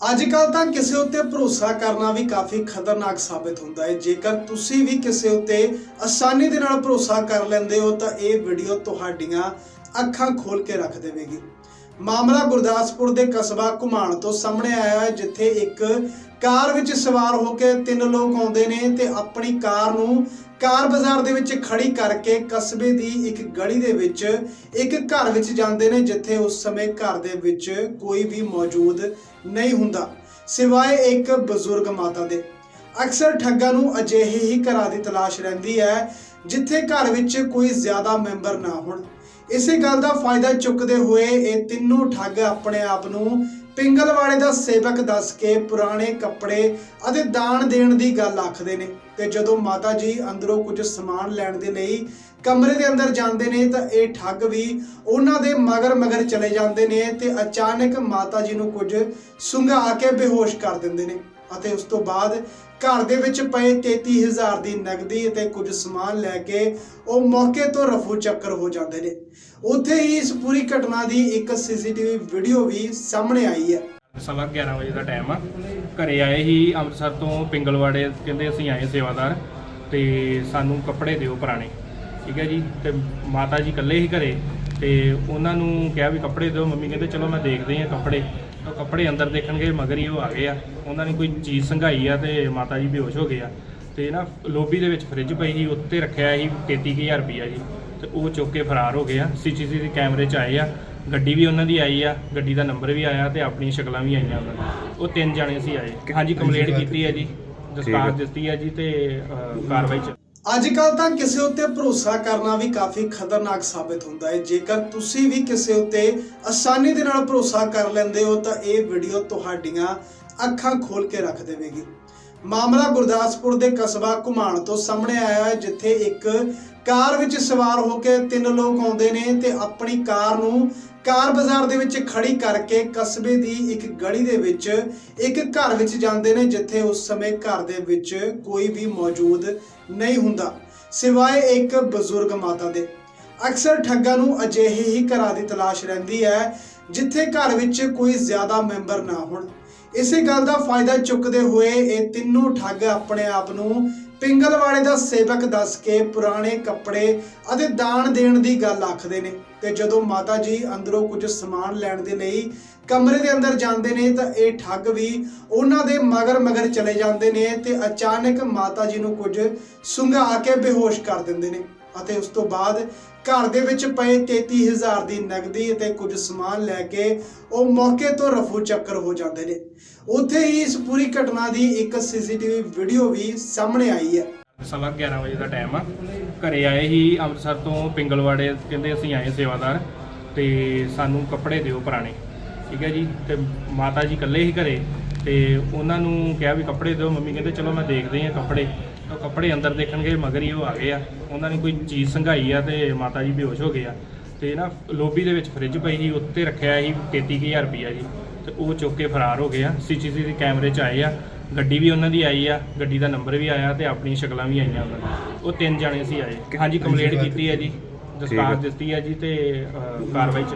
ਅੱਜ ਕੱਲ ਤਾਂ ਕਿਸੇ ਉੱਤੇ ਭਰੋਸਾ ਕਰਨਾ ਵੀ ਕਾਫੀ ਖਤਰਨਾਕ ਸਾਬਿਤ ਹੁੰਦਾ ਹੈ। ਜੇਕਰ ਤੁਸੀਂ ਵੀ ਕਿਸੇ ਉੱਤੇ ਆਸਾਨੀ ਦੇ ਨਾਲ ਭਰੋਸਾ ਕਰ ਲੈਂਦੇ ਹੋ, ਤਾਂ ਇਹ ਵੀਡੀਓ ਤੁਹਾਡੀਆਂ ਅੱਖਾਂ ਖੋਲ ਕੇ ਰੱਖ ਦੇਵੇਗੀ। ਮਾਮਲਾ ਗੁਰਦਾਸਪੁਰ ਦੇ ਕਸਬਾ ਘੁਮਾਣ ਤੋਂ ਸਾਹਮਣੇ ਆਇਆ ਹੈ, ਜਿੱਥੇ ਇੱਕ ਕਾਰ ਵਿੱਚ ਸਵਾਰ ਹੋ ਕੇ ਤਿੰਨ ਲੋਕ ਆਉਂਦੇ ਨੇ ਤੇ ਆਪਣੀ ਕਾਰ ਨੂੰ ਕਾਰ ਬਾਜ਼ਾਰ ਦੇ ਵਿੱਚ ਖੜੀ ਕਰਕੇ ਕਸਬੇ ਦੀ ਇੱਕ ਗਲੀ ਦੇ ਵਿੱਚ ਇੱਕ ਘਰ ਵਿੱਚ ਜਾਂਦੇ ਨੇ, ਜਿੱਥੇ ਉਸ ਸਮੇਂ ਘਰ ਦੇ ਵਿੱਚ ਕੋਈ ਵੀ ਮੌਜੂਦ ਨਹੀਂ ਹੁੰਦਾ, ਸਿਵਾਏ ਇੱਕ ਬਜ਼ੁਰਗ ਮਾਤਾ ਦੇ। ਅਕਸਰ ਠੱਗਾਂ ਨੂੰ ਅਜਿਹੇ ਹੀ ਘਰਾਂ ਦੀ ਤਲਾਸ਼ ਰਹਿੰਦੀ ਹੈ, ਜਿੱਥੇ ਘਰ ਵਿੱਚ ਕੋਈ ਜ਼ਿਆਦਾ ਮੈਂਬਰ ਨਾ ਹੋਣ। ਇਸੇ ਗੱਲ ਦਾ ਫਾਇਦਾ ਚੁੱਕਦੇ ਹੋਏ ਇਹ ਤਿੰਨੋਂ ਠੱਗ ਆਪਣੇ ਆਪ ਨੂੰ ਪਿੰਗਲ ਵਾਲੇ ਦਾ ਸੇਵਕ ਦੱਸ ਕੇ ਪੁਰਾਣੇ ਕੱਪੜੇ ਅਤੇ ਦਾਨ ਦੇਣ ਦੀ ਗੱਲ ਆਖਦੇ ਨੇ। ਤੇ ਜਦੋਂ ਮਾਤਾ ਜੀ ਅੰਦਰੋਂ ਕੁਝ ਸਮਾਨ ਲੈਣ ਦੇ ਲਈ ਕਮਰੇ ਦੇ ਅੰਦਰ ਜਾਂਦੇ ਨੇ ਤਾਂ ਇਹ ਠੱਗ ਵੀ ਉਹਨਾਂ ਦੇ ਮਗਰ ਮਗਰ ਚਲੇ ਜਾਂਦੇ ਨੇ ਤੇ ਅਚਾਨਕ ਮਾਤਾ ਜੀ ਨੂੰ ਕੁਝ ਸੁੰਘਾ ਕੇ ਬੇਹੋਸ਼ ਕਰ ਦਿੰਦੇ ਨੇ। ਅਤੇ ਉਸ ਤੋਂ ਬਾਅਦ ਘਰ ਦੇ ਵਿੱਚ ਪਏ 33000 ਦੀ ਨਗਦੀ ਅਤੇ ਕੁਝ ਸਮਾਨ ਲੈ ਕੇ ਉਹ ਮੌਕੇ ਤੋਂ ਰਫੂ ਚੱਕਰ ਹੋ ਜਾਂਦੇ ਨੇ। ਉੱਥੇ ਹੀ ਇਸ ਪੂਰੀ ਘਟਨਾ ਦੀ ਇੱਕ ਸੀਸੀਟੀਵੀ ਵੀਡੀਓ ਵੀ ਸਾਹਮਣੇ ਆਈ ਹੈ। ਸਵਾ 11 ਵਜੇ ਦਾ ਟਾਈਮ ਆ। ਘਰੇ ਆਏ ਹੀ ਅੰਮ੍ਰਿਤਸਰ ਤੋਂ ਪਿੰਗਲਵਾੜੇ ਕਹਿੰਦੇ ਅਸੀਂ ਆਏ ਸੇਵਾਦਾਰ ਤੇ ਸਾਨੂੰ ਕੱਪੜੇ ਦਿਓ ਪੁਰਾਣੇ। ਠੀਕ ਹੈ ਜੀ, ਤੇ ਮਾਤਾ ਜੀ ਇਕੱਲੇ ਹੀ ਘਰੇ ਤੇ ਉਹਨਾਂ ਨੂੰ ਕਿਹਾ ਵੀ ਕੱਪੜੇ ਦਿਓ। ਮੰਮੀ ਕਹਿੰਦੇ, ਚਲੋ ਮੈਂ ਦੇਖਦੇ ਹਾਂ ਕੱਪੜੇ। ਤਾਂ ਕੱਪੜੇ ਅੰਦਰ ਦੇਖਣਗੇ ਮਗਰ ਹੀ ਉਹ ਆ ਗਏ ਆ। ਉਹਨਾਂ ਨੇ ਕੋਈ ਚੀਜ਼ ਸੰਘਾਈ ਆ ਤੇ ਮਾਤਾ ਜੀ ਬੇਹੋਸ਼ ਹੋ ਗਏ ਆ। ਤੇ ਨਾ ਲੋਬੀ ਦੇ ਵਿੱਚ ਫ੍ਰਿਜ ਪਈ ਸੀ ਉੱਤੇ ਰੱਖਿਆ ਸੀ 33000 ਰੁਪਈਆ ਜੀ। ਤੇ ਉਹ ਚੁੱਕ ਕੇ ਫਰਾਰ ਹੋ ਗਏ ਆ। ਸੀਸੀਟੀਵੀ ਕੈਮਰੇ 'ਚ ਆਏ ਆ। ਗੱਡੀ ਵੀ ਉਹਨਾਂ ਦੀ ਆਈ ਆ ਗੱਡੀ ਦਾ ਨੰਬਰ ਵੀ ਆਇਆ ਤੇ ਆਪਣੀਆਂ ਸ਼ਕਲਾਂ ਵੀ ਆਈਆਂ ਉਹਨਾਂ ਦੀਆਂ। ਉਹ ਤਿੰਨ ਜਾਣੇ ਸੀ ਆਏ। ਹਾਂਜੀ ਕੰਪਲੇਂਟ ਕੀਤੀ ਹੈ ਜੀ ਦਸਤਾਰ ਦਿੱਤੀ ਹੈ ਜੀ ਤੇ ਕਾਰਵਾਈ ਚ ਅੱਜ ਕੱਲ ਤਾਂ ਕਿਸੇ ਉੱਤੇ ਭਰੋਸਾ ਕਰਨਾ ਵੀ ਕਾਫੀ ਖਤਰਨਾਕ ਸਾਬਿਤ ਹੁੰਦਾ ਹੈ। ਜੇਕਰ ਤੁਸੀਂ ਵੀ ਕਿਸੇ ਉੱਤੇ ਆਸਾਨੀ ਦੇ ਨਾਲ ਭਰੋਸਾ ਕਰ ਲੈਂਦੇ ਹੋ ਤਾਂ ਇਹ ਵੀਡੀਓ ਤੁਹਾਡੀਆਂ ਅੱਖਾਂ ਖੋਲ ਕੇ ਰੱਖ ਦੇਵੇਗੀ। ਮਾਮਲਾ ਗੁਰਦਾਸਪੁਰ ਦੇ ਕਸਬਾ ਘੁਮਾਣ ਤੋਂ ਸਾਹਮਣੇ ਆਇਆ ਹੈ, ਜਿੱਥੇ ਇੱਕ ਕਾਰ ਵਿੱਚ ਸਵਾਰ ਹੋ ਕੇ ਤਿੰਨ ਲੋਕ ਆਉਂਦੇ ਨੇ ਤੇ ਆਪਣੀ ਕਾਰ ਨੂੰ ਕਾਰ ਬਾਜ਼ਾਰ ਦੇ ਵਿੱਚ ਖੜੀ ਕਰਕੇ ਕਸਬੇ ਦੀ ਇੱਕ ਗਲੀ ਦੇ ਵਿੱਚ ਇੱਕ ਘਰ ਵਿੱਚ ਜਾਂਦੇ ਨੇ, ਜਿੱਥੇ ਉਸ ਸਮੇਂ ਘਰ ਦੇ ਵਿੱਚ ਕੋਈ ਵੀ ਮੌਜੂਦ ਨਹੀਂ ਹੁੰਦਾ। ਸਿਵਾਏ ਇੱਕ ਬਜ਼ੁਰਗ ਮਾਤਾ ਦੇ। ਅਕਸਰ ਠੱਗਾਂ ਨੂੰ ਅਜਿਹੇ ਹੀ ਘਰਾਂ ਦੀ ਤਲਾਸ਼ ਰਹਿੰਦੀ ਹੈ, ਜਿੱਥੇ ਘਰ ਵਿੱਚ ਕੋਈ ਜ਼ਿਆਦਾ ਮੈਂਬਰ ਨਾ ਹੋਣ। ਇਸੇ ਗੱਲ ਦਾ ਫਾਇਦਾ ਚੁੱਕਦੇ ਹੋਏ ਇਹ ਤਿੰਨੋਂ ਠੱਗ ਆਪਣੇ ਆਪ ਨੂੰ ਪਿੰਗਲਵਾੜੇ ਦਾ ਸੇਵਕ ਦੱਸ ਕੇ ਪੁਰਾਣੇ ਕੱਪੜੇ ਅਤੇ ਦਾਨ ਦੇਣ ਦੀ ਗੱਲ ਆਖਦੇ ਨੇ। ਤੇ ਜਦੋਂ ਮਾਤਾ ਜੀ ਅੰਦਰੋਂ ਕੁਝ ਸਮਾਨ ਲੈਣ ਦੇ ਲਈ ਕਮਰੇ ਦੇ ਅੰਦਰ ਜਾਂਦੇ ਨੇ ਤਾਂ ਇਹ ਠੱਗ ਵੀ ਉਹਨਾਂ ਦੇ ਮਗਰ ਮਗਰ ਚਲੇ ਜਾਂਦੇ ਨੇ ਤੇ ਅਚਾਨਕ ਮਾਤਾ ਜੀ ਨੂੰ ਕੁਝ ਸੁੰਘਾ ਕੇ ਬੇਹੋਸ਼ ਕਰ ਦਿੰਦੇ ਨੇ। ਅਤੇ ਉਸ ਤੋਂ ਬਾਅਦ ਘਰ ਦੇ ਵਿੱਚ ਪਏ 33000 ਦੀ ਨਗਦੀ ਅਤੇ ਕੁਝ ਸਮਾਨ ਲੈ ਕੇ ਉਹ ਮੌਕੇ ਤੋਂ ਰਫੂ ਚੱਕਰ ਹੋ ਜਾਂਦੇ ਨੇ। ਉੱਥੇ ਹੀ ਇਸ ਪੂਰੀ ਘਟਨਾ ਦੀ ਇੱਕ ਸੀਸੀਟੀਵੀ ਵੀਡੀਓ ਵੀ ਸਾਹਮਣੇ ਆਈ ਹੈ। ਸਵਾ 11 ਵਜੇ ਦਾ ਟਾਈਮ ਆ। ਘਰੇ ਆਏ ਹੀ ਅੰਮ੍ਰਿਤਸਰ ਤੋਂ ਪਿੰਗਲਵਾੜੇ ਕਹਿੰਦੇ ਅਸੀਂ ਆਏ ਸੇਵਾਦਾਰ ਤੇ ਸਾਨੂੰ ਕੱਪੜੇ ਦਿਓ ਪੁਰਾਣੇ। ਠੀਕ ਹੈ ਜੀ, ਤੇ ਮਾਤਾ ਜੀ ਇਕੱਲੇ ਹੀ ਘਰੇ ਤੇ ਉਹਨਾਂ ਨੂੰ ਕਿਹਾ ਵੀ ਕੱਪੜੇ ਦਿਓ। ਮੰਮੀ ਕਹਿੰਦੇ, ਚਲੋ ਮੈਂ ਦੇਖਦੇ ਹਾਂ ਕੱਪੜੇ। ਤਾਂ ਕੱਪੜੇ ਅੰਦਰ ਦੇਖਣਗੇ ਮਗਰ ਹੀ ਉਹ ਆ ਗਏ ਆ। ਉਹਨਾਂ ਨੇ ਕੋਈ ਚੀਜ਼ ਸੰਘਾਈ ਆ ਤੇ ਮਾਤਾ ਜੀ ਬੇਹੋਸ਼ ਹੋ ਗਏ ਆ। ਤੇ ਨਾ ਲੋਬੀ ਦੇ ਵਿੱਚ ਫ੍ਰਿਜ ਪਈ ਸੀ ਉੱਤੇ ਰੱਖਿਆ ਸੀ 33000 ਰੁਪਈਆ ਜੀ। ਤੇ ਉਹ ਚੁੱਕ ਕੇ ਫਰਾਰ ਹੋ ਗਏ ਆ। ਸੀਸੀਟੀਵੀ ਕੈਮਰੇ 'ਚ ਆਏ ਆ। ਗੱਡੀ ਵੀ ਉਹਨਾਂ ਦੀ ਆਈ ਆ ਗੱਡੀ ਦਾ ਨੰਬਰ ਵੀ ਆਇਆ ਤੇ ਆਪਣੀਆਂ ਸ਼ਕਲਾਂ ਵੀ ਆਈਆਂ ਉਹਨਾਂ ਦੀਆਂ। ਉਹ ਤਿੰਨ ਜਾਣੇ ਸੀ ਆਏ। ਹਾਂਜੀ ਕੰਪਲੇਂਟ ਕੀਤੀ ਹੈ ਜੀ ਦਸਤਾਰ ਦਿੱਤੀ ਹੈ ਜੀ ਤੇ ਕਾਰਵਾਈ ਚ